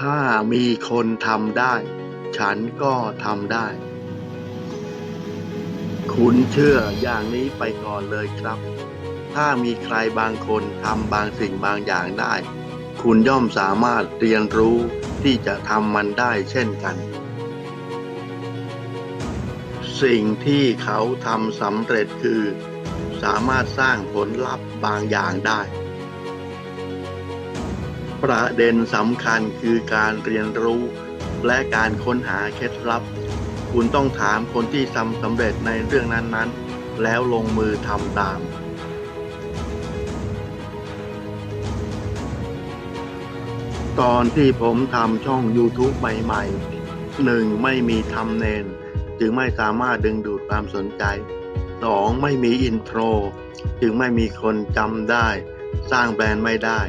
ถ้ามีคนทำได้ ฉันก็ทำได้ คุณเชื่ออย่างนี้ไปก่อนเลยครับ ถ้ามีใครบางคนทำบางสิ่งบางอย่างได้ คุณย่อมสามารถเรียนรู้ที่จะทำมันได้เช่นกัน สิ่งที่เขาทำสำเร็จคือ สามารถสร้างผลลัพธ์บางอย่างได้ ประเด็นสำคัญคือการเรียนรู้และการค้นหาเคล็ดลับ คุณต้องถามคนที่ทำสำเร็จในเรื่องนั้นๆ แล้วลงมือทำตาม ตอนที่ผมทำช่อง YouTube ใหม่ๆหนึ่งไม่มีทำเนน จึงไม่สามารถดึงดูดความสนใจสองไม่มีอินโทร จึงไม่มีคนจำได้ สร้างแบรนด์ไม่ได้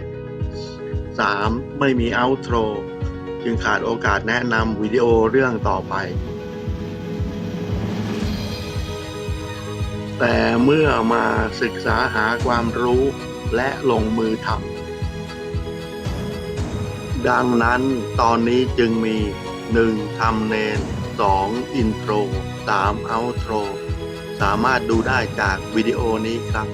สามไม่มีเอาโทรจึงขาดโอกาสแนะนำวิดีโอเรื่องต่อไป แต่เมื่อมาศึกษาหาความรู้และลงมือทำดังนั้นตอนนี้จึงมี 1. ทำเนน 2. อินโทร 3. เอาโทร สามารถดูได้จากวิดีโอนี้ครับ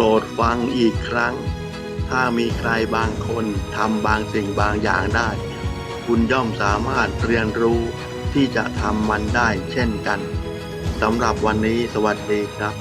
รดฟังอีกครั้ง ถ้ามีใครบางคนทำบางสิ่งบางอย่างได้ คุณย่อมสามารถเรียนรู้ที่จะทำมันได้เช่นกันสำหรับวันนี้สวัสดีครับ